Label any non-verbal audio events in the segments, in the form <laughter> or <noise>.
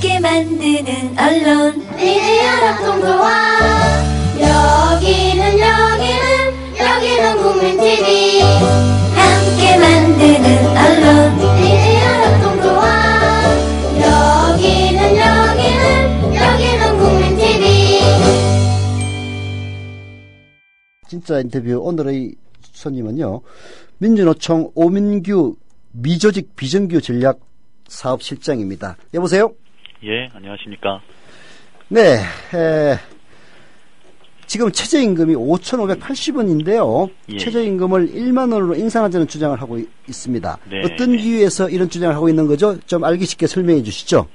함께 만드는 언론 미디어 협동조합 여기는 여기는 여기는 국민TV 함께 만드는 언론 미디어 협동조합 여기는 여기는 여기는 국민TV 진짜 인터뷰 오늘의 손님은요. 민주노총 오민규 미조직 비정규 전략 사업실장입니다. 여보세요? 예, 안녕하십니까. 네, 에, 지금 최저임금이 5,580원인데요. 예. 최저임금을 1만 원으로 인상하자는 주장을 하고 있- 있습니다. 네, 어떤 네. 이유에서 이런 주장을 하고 있는 거죠? 좀 알기 쉽게 설명해 주시죠.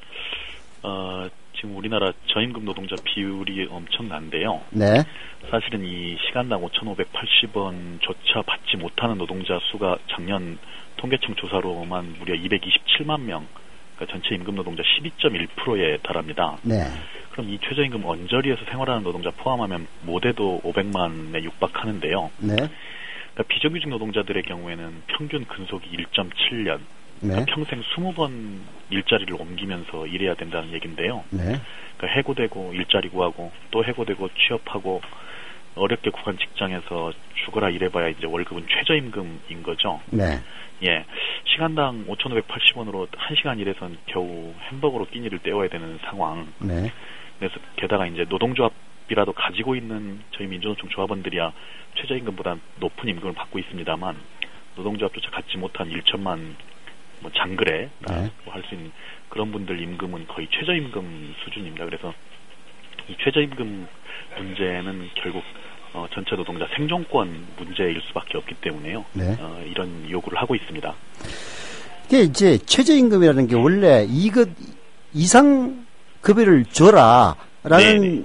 어, 지금 우리나라 저임금 노동자 비율이 엄청난데요. 네, 사실은 이 시간당 5,580원조차 받지 못하는 노동자 수가 작년 통계청 조사로만 무려 227만 명, 그러니까 전체 임금 노동자 12.1%에 달합니다. 네, 그럼 이 최저임금 언저리에서 생활하는 노동자 포함하면 모대도 500만에 육박하는데요. 네, 그러니까 비정규직 노동자들의 경우에는 평균 근속이 1.7년, 네, 그러니까 평생 20번 일자리를 옮기면서 일해야 된다는 얘기인데요. 네, 그러니까 해고되고 일자리 구하고 또 해고되고 취업하고 어렵게 구한 직장에서 죽어라 일해봐야 이제 월급은 최저임금인 거죠. 네, 예. 시간당 5,580원으로 1시간 일해선 겨우 햄버거로 끼니를 때워야 되는 상황. 네, 그래서 게다가 이제 노동조합이라도 가지고 있는 저희 민주노총 조합원들이야 최저임금보다 높은 임금을 받고 있습니다만 노동조합조차 갖지 못한 1천만 뭐 장거래 네. 뭐할수 있는 그런 분들 임금은 거의 최저임금 수준입니다. 그래서 이 최저임금 문제는 결국 어, 전체 노동자 생존권 문제일 수밖에 없기 때문에요. 네. 어, 이런 요구를 하고 있습니다. 이게 이제 최저임금이라는 게 원래 이것 이상 급여를 줘라라는 네네.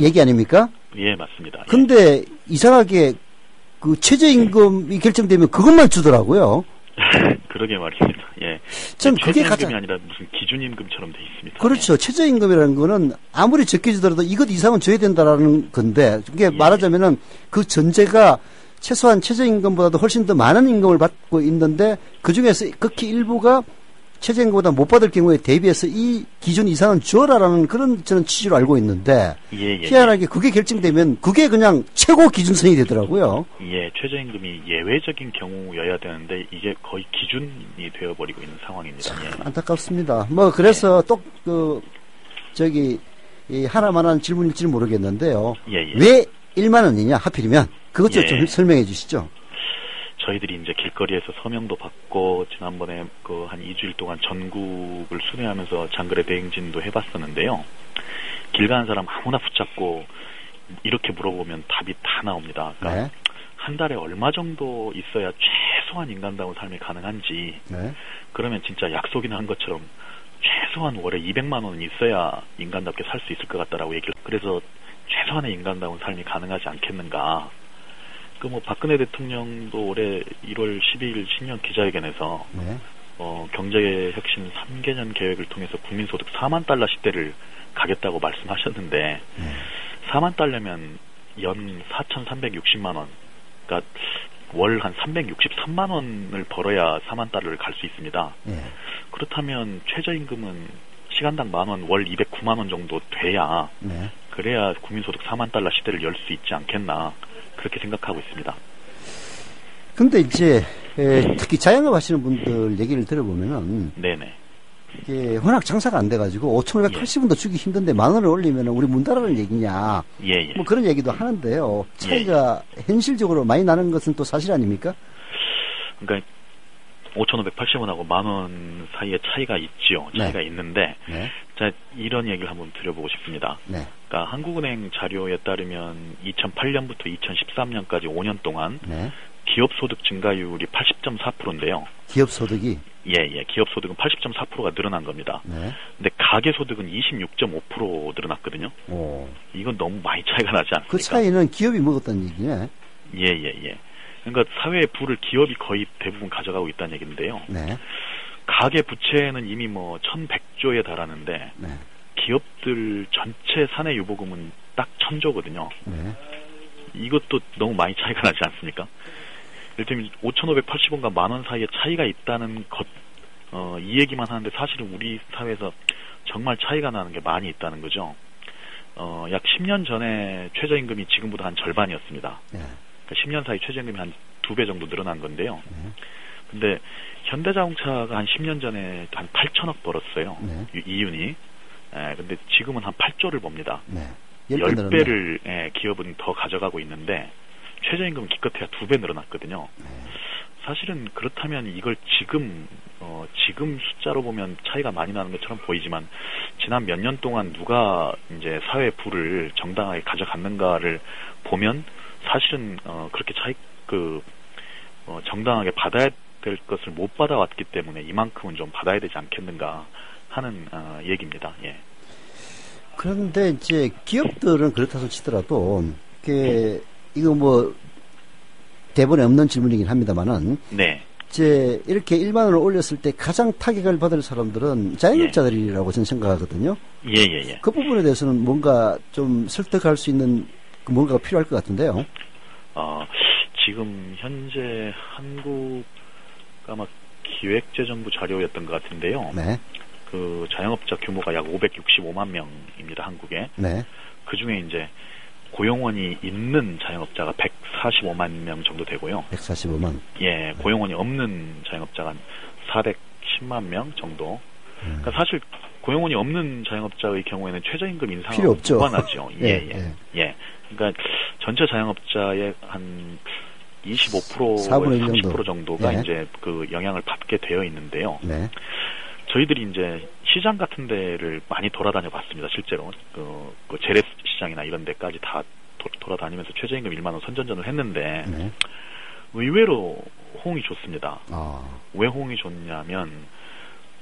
얘기 아닙니까? 예, 맞습니다. 예. 근데 이상하게 그 최저임금이 결정되면 그것만 주더라고요. <laughs> 그러게 말입니다. <laughs> 예. 전 그게 가장 아니라 무슨 기준 임금처럼 돼 있습니다. 그렇죠. 최저 임금이라는 거는 아무리 적게 주더라도 이것 이상은 줘야 된다라는 건데 그게 예. 말하자면은 그 전제가 최소한 최저 임금보다도 훨씬 더 많은 임금을 받고 있는데 그 중에서 극히 일부가 최저임금보다 못 받을 경우에 대비해서 이 기준 이상은 줘라라는 그런 저는 취지로 알고 있는데 예, 예, 희한하게 그게 결정되면 그게 그냥 최고 기준선이 되더라고요. 예, 최저임금이 예외적인 경우여야 되는데 이게 거의 기준이 되어버리고 있는 상황입니다. 예. 안타깝습니다. 뭐 그래서 또 그 저기 이 하나만한 질문일지 는 모르겠는데요. 예, 예. 왜 1만 원이냐 하필이면 그것 좀 예. 좀 설명해 주시죠. 저희들이 이제 길거리에서 서명도 받고 지난번에 그 한 2주일 동안 전국을 순회하면서 장거리 대행진도 해봤었는데요. 길 가는 사람 아무나 붙잡고 이렇게 물어보면 답이 다 나옵니다. 그러니까 네. 한 달에 얼마 정도 있어야 최소한 인간다운 삶이 가능한지 네. 그러면 진짜 약속이나 한 것처럼 최소한 월에 200만 원은 있어야 인간답게 살 수 있을 것 같다라고 얘기를 그래서 최소한의 인간다운 삶이 가능하지 않겠는가 그 뭐 박근혜 대통령도 올해 1월 12일 신년 기자회견에서 네. 어, 경제 혁신 3개년 계획을 통해서 국민 소득 4만 달러 시대를 가겠다고 말씀하셨는데 네. 4만 달러면 연 4,360만 원 그러니까 월 한 363만 원을 벌어야 4만 달러를 갈 수 있습니다. 예. 그렇다면 최저임금은 시간당 만 원, 월 209만 원 정도 돼야 네. 그래야 국민소득 4만 달러 시대를 열 수 있지 않겠나 그렇게 생각하고 있습니다. 근데 이제 에, 특히 자영업 하시는 분들 얘기를 들어보면은 네네. 이게 워낙 장사가 안 돼가지고 5,580원도 주기 힘든데 만 원을 올리면은 우리 문 닫으라는 얘기냐 예, 예. 뭐 그런 얘기도 하는데요. 차이가 현실적으로 많이 나는 것은 또 사실 아닙니까? 그러니까 5,580원하고 만 원 사이에 차이가 있지요. 네. 차이가 있는데 네. 자 이런 얘기를 한번 드려보고 싶습니다. 네. 그러니까 한국은행 자료에 따르면 2008년부터 2013년까지 5년 동안 네. 기업 소득 증가율이 80.4%인데요. 기업 소득이 예, 예. 기업 소득은 80.4%가 늘어난 겁니다. 네. 근데 가계 소득은 26.5% 늘어났거든요. 오. 이건 너무 많이 차이가 나지 않습니까? 그 차이는 기업이 먹었다는 얘기네. 예, 예, 예. 그러니까 사회의 부를 기업이 거의 대부분 가져가고 있다는 얘기인데요. 네. 가계 부채는 이미 뭐 1100조에 달하는데 네. 기업들 전체 사내 유보금은 딱 1000조거든요. 네. 이것도 너무 많이 차이가 나지 않습니까? 이를테면 5,580원과 만 원 사이에 차이가 있다는 것 어, 이 얘기만 하는데 사실은 우리 사회에서 정말 차이가 나는 게 많이 있다는 거죠. 어, 약 10년 전에 최저임금이 지금보다 한 절반이었습니다. 예. 그러니까 10년 사이 최저임금이 한 두 배 정도 늘어난 건데요. 네. 근데 현대자동차가 한 10년 전에 한 8천억 벌었어요. 네. 이- 이윤이. 예, 근데 지금은 한 8조를 봅니다. 네. 10배 늘었네. 10배 를 예, 기업은 더 가져가고 있는데 최저임금은 기껏해야 두 배 늘어났거든요. 네. 사실은 그렇다면 이걸 지금 어, 지금 숫자로 보면 차이가 많이 나는 것처럼 보이지만 지난 몇 년 동안 누가 이제 사회 부를 정당하게 가져갔는가를 보면 사실은 어, 그렇게 차이 그 어, 정당하게 받아야 될 것을 못 받아왔기 때문에 이만큼은 좀 받아야 되지 않겠는가 하는 어, 얘기입니다. 예. 그런데 이제 기업들은 그렇다고 치더라도 이게 이거 뭐 대본에 없는 질문이긴 합니다만은 네. 이제 이렇게 1만 원을 올렸을 때 가장 타격을 받을 사람들은 자영업자들이라고 저는 생각하거든요. 예, 예, 예. 그 부분에 대해서는 뭔가 좀 설득할 수 있는 그 뭔가가 필요할 것 같은데요. 어, 지금 현재 한국 아마 기획재정부 자료였던 것 같은데요. 네, 그 자영업자 규모가 약 565만 명입니다. 한국에. 네, 그 중에 이제 고용원이 있는 자영업자가 145만 명 정도 되고요. 145만. 예, 고용원이 없는 자영업자가 한 410만 명 정도. 음. 그러니까 사실 고용원이 없는 자영업자의 경우에는 최저임금 인상은. 무관하죠. <laughs> 예, 예, 예, 예. 그러니까 전체 자영업자의 한 25%에서 4분의 1 정도. 30% 정도가 예. 이제 그 영향을 받게 되어 있는데요. 네, 저희들이 이제 시장 같은 데를 많이 돌아다녀 봤습니다. 실제로 그, 그 재래 시장이나 이런 데까지 다 도- 돌아다니면서 최저임금 1만 원 선전전을 했는데 네. 의외로 호응이 좋습니다. 아, 왜 호응이 좋냐면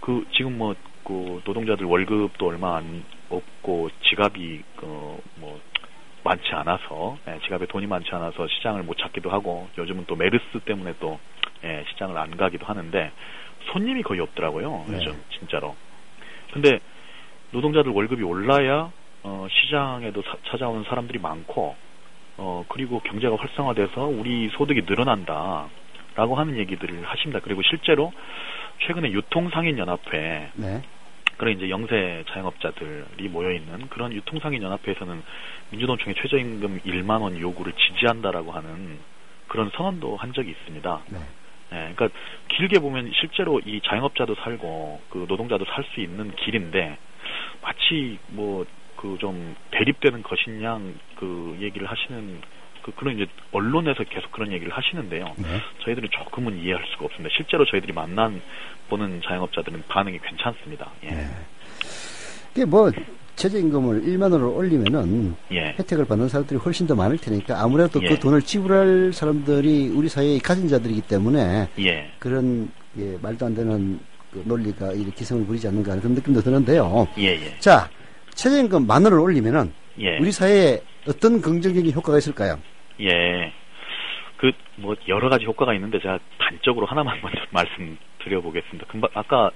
그 지금 뭐 그 노동자들 월급도 얼마 안 없고 지갑이 그 뭐 많지 않아서 예, 지갑에 돈이 많지 않아서 시장을 못 찾기도 하고 요즘은 또 메르스 때문에 또 예, 시장을 안 가기도 하는데 손님이 거의 없더라고요. 네. 요즘 진짜로. 근데 노동자들 월급이 올라야 어, 시장에도 사- 찾아오는 사람들이 많고 어, 그리고 경제가 활성화돼서 우리 소득이 늘어난다 라고 하는 얘기들을 하십니다. 그리고 실제로 최근에 유통상인연합회 네, 그런 이제 영세 자영업자들이 모여 있는 그런 유통상인 연합회에서는 민주노총의 최저임금 1만 원 요구를 지지한다라고 하는 그런 선언도 한 적이 있습니다. 네. 예, 그러니까 길게 보면 실제로 이 자영업자도 살고 그 노동자도 살 수 있는 길인데 마치 뭐 그 좀 대립되는 것이냐 그 얘기를 하시는 그 그런 이제 언론에서 계속 그런 얘기를 하시는데요. 네. 저희들은 조금은 이해할 수가 없습니다. 실제로 저희들이 만난 보는 자영업자들은 반응이 괜찮습니다. 예. 네. 이게 뭐 최저임금을 1만 원을 올리면은 예. 혜택을 받는 사람들이 훨씬 더 많을 테니까 아무래도 예. 그 돈을 지불할 사람들이 우리 사회의 가진 자들이기 때문에 예. 그런 예, 말도 안 되는 그 논리가 이렇게 기성을 부리지 않는가 하는 그런 느낌도 드는데요. 예, 예. 자, 최저임금 만 원을 올리면은 예. 우리 사회에 어떤 긍정적인 효과가 있을까요? 예. 그, 뭐, 여러 가지 효과가 있는데, 제가 단적으로 하나만 <laughs> 먼저 말씀드려보겠습니다. 금방, 아까,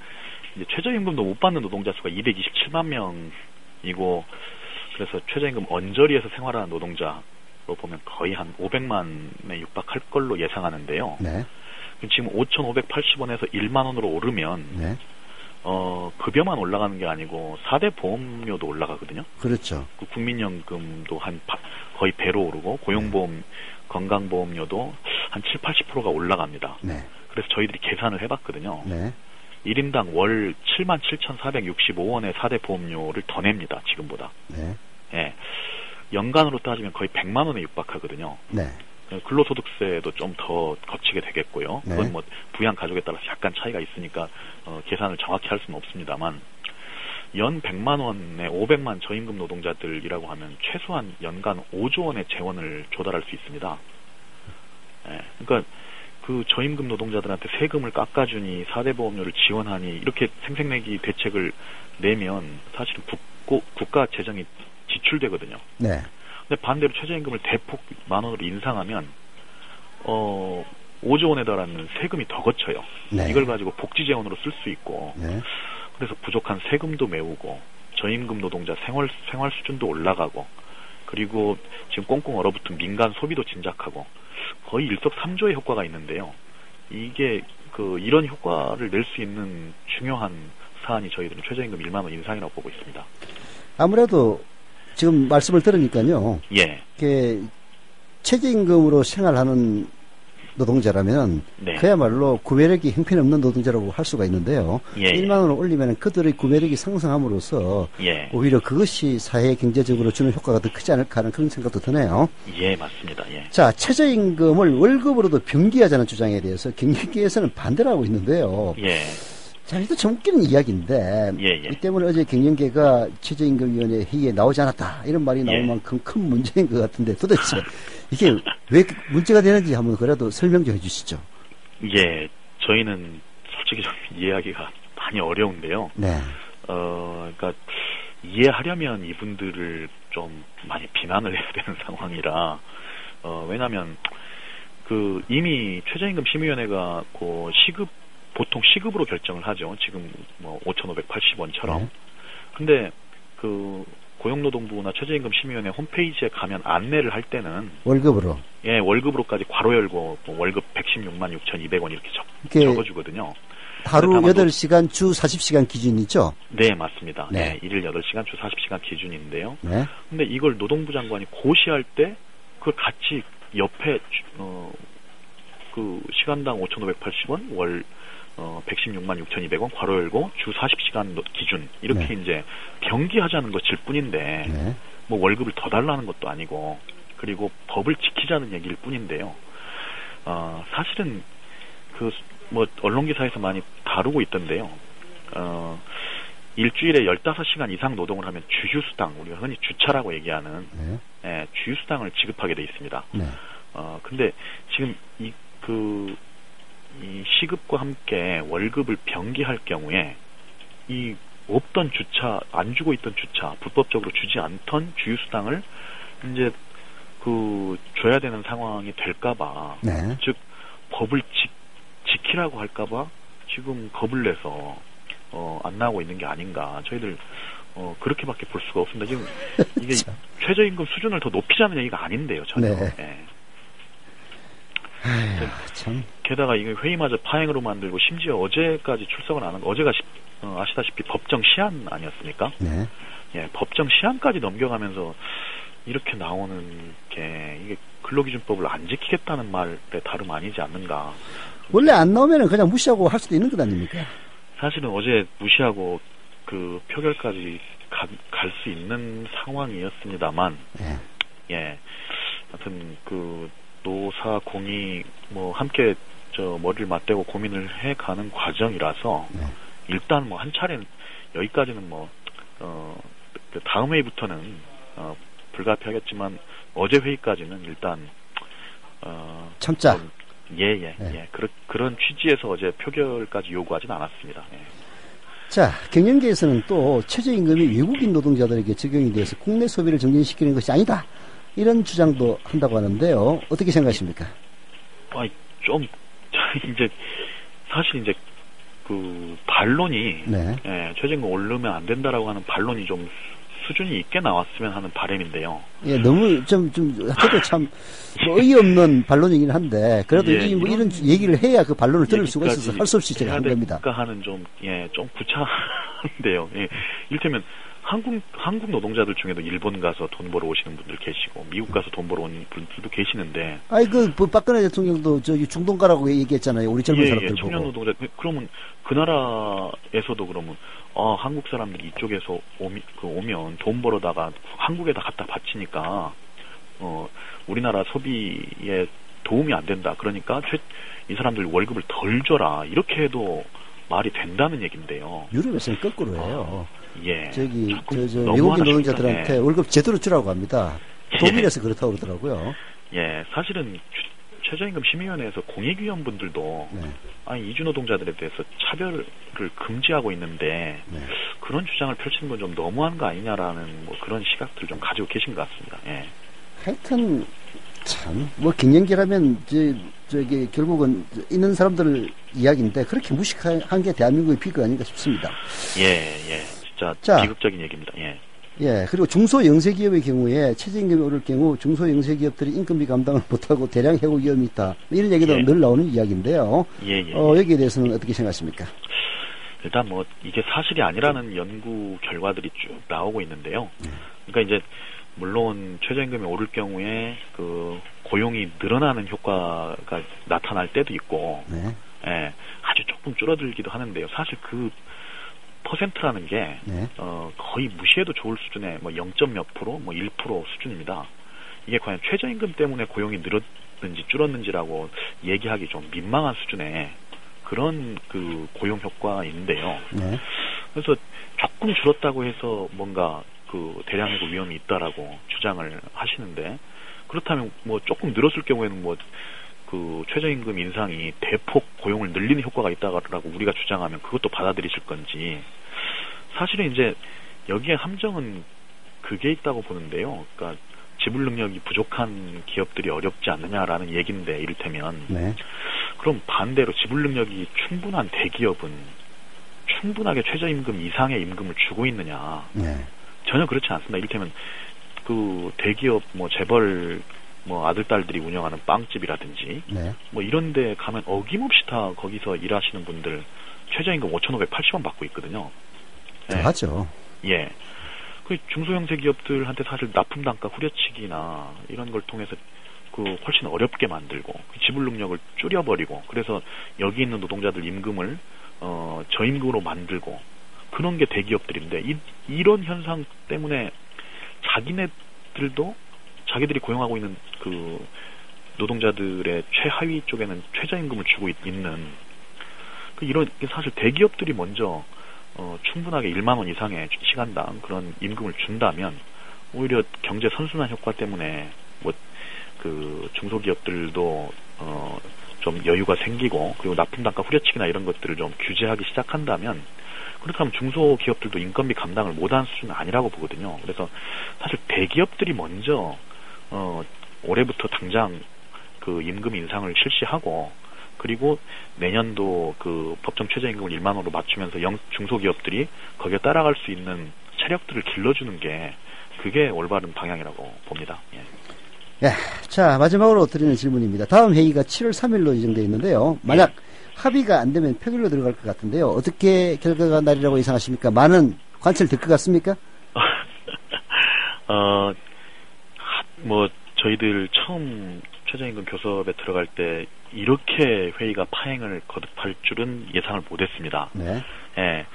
최저임금도 못 받는 노동자 수가 227만 명 이고, 그래서 최저임금 언저리에서 생활하는 노동자로 보면 거의 한 500만에 육박할 걸로 예상하는데요. 네, 지금 5,580원에서 1만 원으로 오르면, 네, 어, 급여만 올라가는 게 아니고, 4대 보험료도 올라가거든요. 그렇죠. 그 국민연금도 한 바- 거의 배로 오르고 고용보험 건강보험료도 한 7, 80%가 올라갑니다. 네, 그래서 저희들이 계산을 해봤거든요. 네, 1인당 월 77,465원의 4대 보험료를 더 냅니다. 지금보다. 네, 예. 연간으로 따지면 거의 100만 원에 육박하거든요. 네, 근로소득세도 좀 더 거치게 되겠고요. 네. 그건 뭐 부양 가족에 따라서 약간 차이가 있으니까 어, 계산을 정확히 할 수는 없습니다만 연 100만 원에 500만 저임금 노동자들이라고 하면 최소한 연간 5조 원의 재원을 조달할 수 있습니다. 예, 그러니까 그 저임금 노동자들한테 세금을 깎아주니 4대 보험료를 지원하니 이렇게 생색내기 대책을 내면 사실은 국고, 국가 재정이 지출되거든요. 네, 근데 반대로 최저임금을 대폭 만 원으로 인상하면 어 5조 원에 달하는 세금이 더 거쳐요. 네. 이걸 가지고 복지 재원으로 쓸 수 있고 네, 그래서 부족한 세금도 메우고 저임금 노동자 생활 생활 수준도 올라가고 그리고 지금 꽁꽁 얼어붙은 민간 소비도 진작하고 거의 일석삼조의 효과가 있는데요. 이게 그 이런 효과를 낼 수 있는 중요한 사안이 저희들은 최저임금 1만 원 인상이라고 보고 있습니다. 아무래도 지금 말씀을 들으니까요. 예, 이게 최저임금으로 생활하는 노동자라면 네. 그야말로 구매력이 형편없는 노동자라고 할 수가 있는데요. 예, 1만 원을 올리면 그들의 구매력이 상승함으로써 예, 오히려 그것이 사회 경제적으로 주는 효과가 더 크지 않을까 하는 그런 생각도 드네요. 예, 맞습니다. 예, 자, 최저임금을 월급으로도 병기하자는 주장에 대해서 경영계에서는 반대를 하고 있는데요. 예, 자, 이것도 좀 웃기는 이야기인데 예, 예. 이 때문에 어제 경영계가 최저임금위원회 회의에 나오지 않았다 이런 말이 나올 예. 만큼 큰 문제인 것 같은데 도대체 <laughs> 이게 왜 문제가 되는지 한번 그래도 설명 좀 해주시죠. 예. 저희는 솔직히 좀 <laughs> 이해하기가 많이 어려운데요. 네, 어, 그러니까 이해하려면 이분들을 좀 많이 비난을 <laughs> 해야 되는 상황이라 어, 왜냐하면 그 이미 최저임금 심의위원회가 그 시급 보통 시급으로 결정을 하죠. 지금 뭐 5,580원처럼. 네. 근데 그 고용노동부나 최저임금 심의위원회 홈페이지에 가면 안내를 할 때는 월급으로 예 월급으로까지 괄호 열고 뭐 월급 116만 6,200원 이렇게 적, 적어주거든요. 하루 다만 8시간 주 40시간 기준이죠. 네 맞습니다. 네. 네. 일일 8시간 주 40시간 기준인데요. 네, 근데 이걸 노동부 장관이 고시할 때 그걸 같이 옆에 어, 그 시간당 5,580원 월 어, 116만 6,200원 괄호 열고 주 40시간 노- 기준 이렇게 네. 이제 병기하자는 것일 뿐인데 네, 뭐 월급을 더 달라는 것도 아니고 그리고 법을 지키자는 얘기일 뿐인데요. 어, 사실은 그 뭐 언론 기사에서 많이 다루고 있던데요. 어, 일주일에 15시간 이상 노동을 하면 주휴수당, 우리가 흔히 주차라고 얘기하는 네, 예, 주휴수당을 지급하게 돼 있습니다. 네. 어, 근데 지금 이, 그, 이 시급과 함께 월급을 병기할 경우에 이 없던 주차, 안 주고 있던 주차, 불법적으로 주지 않던 주휴수당을 이제 그, 줘야 되는 상황이 될까봐, 네. 즉, 법을 지, 지키라고 할까봐 지금 겁을 내서, 어, 안 나오고 있는 게 아닌가. 저희들, 어, 그렇게밖에 볼 수가 없습니다. 지금 이게 <laughs> 참. 최저임금 수준을 더 높이자는 얘기가 아닌데요, 전혀. 네. 예. 참. 게다가 이거 회의마저 파행으로 만들고 심지어 어제까지 출석을 안 한, 어제가 시- 어, 아시다시피 법정 시한 아니었습니까? 네. 예, 법정 시한까지 넘겨가면서 이렇게 나오는 게 이게 근로기준법을 안 지키겠다는 말에 다름 아니지 않는가. 원래 안 나오면 그냥 무시하고 할 수도 있는 것 아닙니까? 사실은 어제 무시하고 그 표결까지 갈 수 있는 상황이었습니다만, 네. 예, 하여튼 그 노사 공이 뭐 함께 저 머리를 맞대고 고민을 해가는 과정이라서 네. 일단 뭐 한 차례 여기까지는 뭐 어, 그 다음 회의부터는 어, 불가피하겠지만 어제 회의까지는 일단 어, 참자. 좀 예예 네. 예, 그런 그런 취지에서 어제 표결까지 요구하진 않았습니다. 예. 자, 경영계에서는 또 최저임금이 외국인 노동자들에게 적용이 돼서 국내 소비를 정진시키는 것이 아니다. 이런 주장도 한다고 하는데요. 어떻게 생각하십니까? 아니 좀 <laughs> 이제 사실 이제 그 반론이 네. 예, 최저임금 오르면 안 된다라고 하는 반론이 좀 수준이 있게 나왔으면 하는 바람인데요. 예, 너무 좀, 좀, 저도 참, 뭐 어이없는 반론이긴 한데, 그래도 예, 이, 뭐 이런 얘기를 해야 그 반론을 들을 수가 있어서 할 수 없이 제가 한 겁니다. 될까 하는 좀, 예, 좀 구차한데요. 예. 이를테면 한국, 한국 노동자들 중에도 일본 가서 돈 벌어 오시는 분들 계시고, 미국 가서 돈 벌어 오는 분들도 계시는데, 아이, 그, 뭐 박근혜 대통령도 저기 중동 가라고 얘기했잖아요. 우리 젊은 예, 예, 사람들 청년 보고. 노동자, 그러면 그 나라에서도 그러면, 아, 한국 사람들이 이쪽에서 오미, 그 오면 돈 벌어다가 한국에다 갖다 바치니까, 어, 우리나라 소비에 도움이 안 된다. 그러니까 최, 이 사람들 월급을 덜 줘라. 이렇게 해도 말이 된다는 얘기인데요. 유럽에서는 거꾸로 해요. 예. 저기, 저, 저, 하나씩 노동자들한테 예. 월급 제대로 주라고 합니다. 예. 독일에서 그렇다고 그러더라고요. 예, 사실은 최- 최저임금 심의위원회에서 공익위원분들도 네. 아니 이주 노동자들에 대해서 차별을 금지하고 있는데 네. 그런 주장을 펼치는 건 좀 너무한 거 아니냐라는 뭐 그런 시각들 좀 가지고 계신 것 같습니다. 예. 하여튼 참뭐 갱년기라면 저, 저기 결국은 있는 사람들 이야기인데 그렇게 무식한 게 대한민국의 비극 아닌가 싶습니다. 예, 예. 진짜 자. 비극적인 얘기입니다. 예. 예, 그리고 중소영세기업의 경우에 최저임금이 오를 경우 중소영세기업들이 인건비 감당을 못하고 대량 해고 위험이 있다. 이런 얘기도 예. 늘 나오는 이야기인데요. 예, 예. 어, 여기에 대해서는 어떻게 생각하십니까? 일단 뭐 이게 사실이 아니라는 연구 결과들이 쭉 나오고 있는데요. 그러니까 이제 물론 최저임금이 오를 경우에 그 고용이 늘어나는 효과가 나타날 때도 있고, 네, 예, 아주 조금 줄어들기도 하는데요. 사실 그 퍼센트라는 게 네, 어, 거의 무시해도 좋을 수준의 뭐 0. 몇 프로, 뭐 1% 수준입니다. 이게 과연 최저임금 때문에 고용이 늘었는지 줄었는지라고 얘기하기 좀 민망한 수준의 그런 그 고용 효과인데요. 네, 그래서 조금 줄었다고 해서 뭔가 그 대량 해고 위험이 있다라고 주장을 하시는데 그렇다면 뭐 조금 늘었을 경우에는 뭐 그 최저임금 인상이 대폭 고용을 늘리는 효과가 있다라고 우리가 주장하면 그것도 받아들이실 건지 사실은 이제 여기에 함정은 그게 있다고 보는데요. 그러니까 지불 능력이 부족한 기업들이 어렵지 않느냐라는 얘기인데 이를테면 네, 그럼 반대로 지불 능력이 충분한 대기업은 충분하게 최저임금 이상의 임금을 주고 있느냐 네, 전혀 그렇지 않습니다. 이를테면 그 대기업 뭐 재벌 뭐 아들 딸들이 운영하는 빵집이라든지 네, 뭐 이런데 가면 어김없이 다 거기서 일하시는 분들 최저임금 5,580원 받고 있거든요. 더 예. 하죠. 예. 그 중소형제 기업들한테 사실 납품 단가 후려치기나 이런 걸 통해서 그 훨씬 어렵게 만들고 그 지불 능력을 줄여버리고 그래서 여기 있는 노동자들 임금을 어 저임금으로 만들고 그런 게 대기업들인데 이, 이런 현상 때문에 자기네들도 자기들이 고용하고 있는 그 노동자들의 최하위 쪽에는 최저임금을 주고 있, 는그 이런 게 사실 대기업들이 먼저 어, 충분하게 1만 원 이상의 시간당 그런 임금을 준다면 오히려 경제 선순환 효과 때문에 뭐 그 중소기업들도 어, 좀 여유가 생기고 그리고 납품 단가 후려치기나 이런 것들을 좀 규제하기 시작한다면 그렇다면 중소기업들도 인건비 감당을 못한 수준은 아니라고 보거든요. 그래서 사실 대기업들이 먼저 어, 올해부터 당장 그 임금 인상을 실시하고 그리고 내년도 그 법정 최저임금을 1만 원으로 맞추면서 영, 중소기업들이 거기에 따라갈 수 있는 체력들을 길러주는 게 그게 올바른 방향이라고 봅니다. 예. 예, 자 마지막으로 드리는 질문입니다. 다음 회의가 7월 3일로 예정되어 있는데요. 만약 합의가 안 되면 표결로 들어갈 것 같은데요. 어떻게 결과가 날이라고 예상하십니까? 많은 관철될 것 같습니까? <laughs> 어, 하- 뭐 저희들 처음 최저임금 교섭에 들어갈 때 이렇게 회의가 파행을 거듭할 줄은 예상을 못했습니다. 네, 예.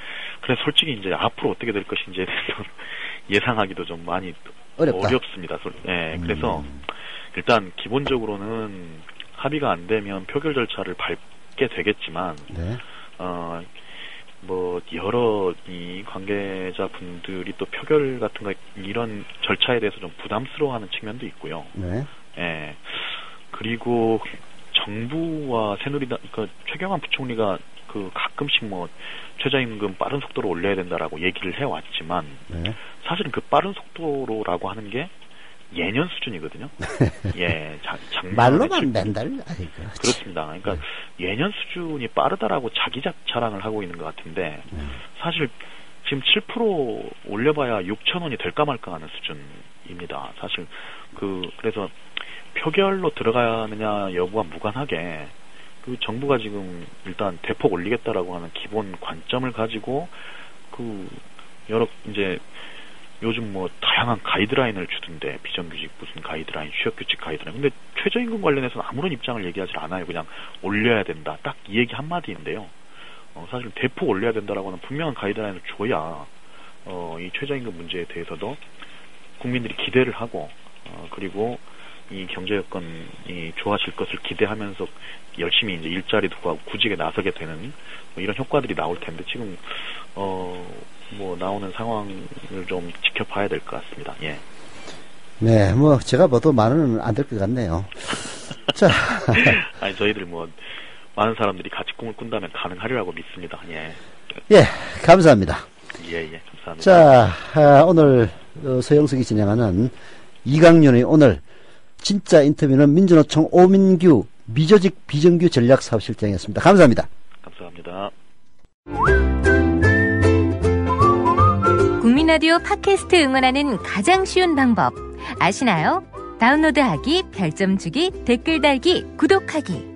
그래서 솔직히 이제 앞으로 어떻게 될 것인지에 대해서 <laughs> 예상하기도 좀 많이 어렵다. 어렵습니다. 솔- 예. 음. 그래서 일단 기본적으로는 합의가 안 되면 표결 절차를 밟게 되겠지만 네, 어, 뭐, 여러, 이 관계자 분들이 또 표결 같은 거, 이런 절차에 대해서 좀 부담스러워 하는 측면도 있고요. 네, 예. 그리고 정부와 새누리당, 그, 최경환 부총리가 그 가끔씩 뭐, 최저임금 빠른 속도로 올려야 된다라고 얘기를 해왔지만, 네, 사실은 그 빠른 속도로라고 하는 게 예년 수준이거든요. <laughs> 예, 자, 말로만 맨날 아이고. 그렇습니다. 그러니까 예년 수준이 빠르다라고 자기 자, 자랑을 하고 있는 것 같은데 사실 지금 7% 올려봐야 6천 원이 될까 말까 하는 수준입니다. 사실 그 그래서 표결로 들어가느냐 여부와 무관하게 그 정부가 지금 일단 대폭 올리겠다라고 하는 기본 관점을 가지고 그 여러 이제 요즘 뭐 다양한 가이드라인을 주던데 비정규직 무슨 가이드라인, 취업규칙 가이드라인. 근데 최저임금 관련해서는 아무런 입장을 얘기하지 않아요. 그냥 올려야 된다. 딱 이 얘기 한마디인데요. 어, 사실 대폭 올려야 된다라고 하는 분명한 가이드라인을 줘야 어, 이 최저임금 문제에 대해서도 국민들이 기대를 하고 어, 그리고 이 경제 여건이 좋아질 것을 기대하면서 열심히 이제 일자리도 구하고 구직에 나서게 되는 뭐 이런 효과들이 나올 텐데 지금 어 뭐 나오는 상황을 좀 지켜봐야 될 것 같습니다. 예. 네, 뭐 제가 봐도 많은 안 될 것 같네요. <laughs> 자, 아니 저희들 뭐 많은 사람들이 같이 꿈을 꾼다면 가능하리라고 믿습니다. 예. 예, 감사합니다. 예, 예. 감사합니다. 자, 아, 오늘 어, 서영석이 진행하는 이강윤의 오늘 진짜 인터뷰는 민주노총 오민규 미조직 비정규 전략사업실장이었습니다. 감사합니다. 감사합니다. 국민라디오 팟캐스트 응원하는 가장 쉬운 방법 아시나요? 다운로드하기, 별점 주기, 댓글 달기, 구독하기.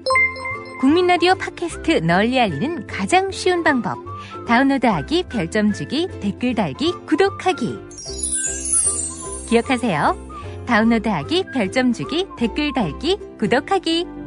국민라디오 팟캐스트 널리 알리는 가장 쉬운 방법. 다운로드하기, 별점 주기, 댓글 달기, 구독하기. 기억하세요. 다운로드하기, 별점 주기, 댓글 달기, 구독하기.